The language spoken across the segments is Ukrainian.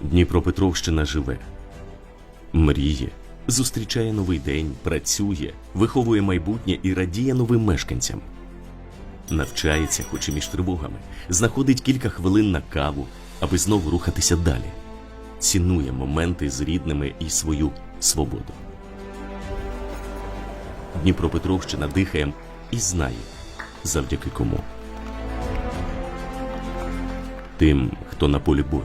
Дніпропетровщина живе, мріє, зустрічає новий день, працює, виховує майбутнє і радіє новим мешканцям. Навчається, хоч і між тривогами, знаходить кілька хвилин на каву, аби знову рухатися далі. Цінує моменти з рідними і свою свободу. Дніпропетровщина дихає і знає, завдяки кому. Тим, хто на полі бою,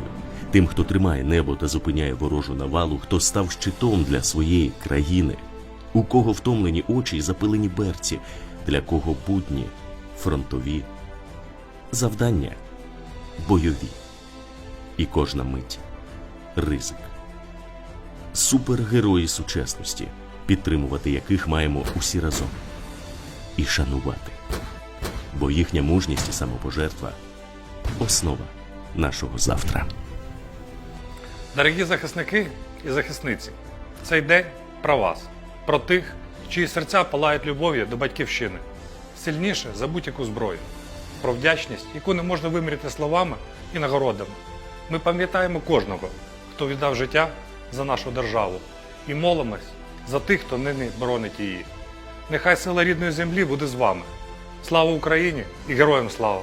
тим, хто тримає небо та зупиняє ворожу навалу, хто став щитом для своєї країни, у кого втомлені очі і запилені берці, для кого будні фронтові, завдання бойові, і кожна мить ризик. Супергерої сучасності, підтримувати яких маємо усі разом і шанувати. Бо їхня мужність і самопожертва основа нашого завтра. Дорогі захисники і захисниці, цей день про вас, про тих, чиї серця палають любов'ю до батьківщини, сильніше за будь-яку зброю, про вдячність, яку не можна виміряти словами і нагородами. Ми пам'ятаємо кожного, хто віддав життя за нашу державу, і молимось за тих, хто нині боронить її. Нехай сила рідної землі буде з вами. Слава Україні і героям слава!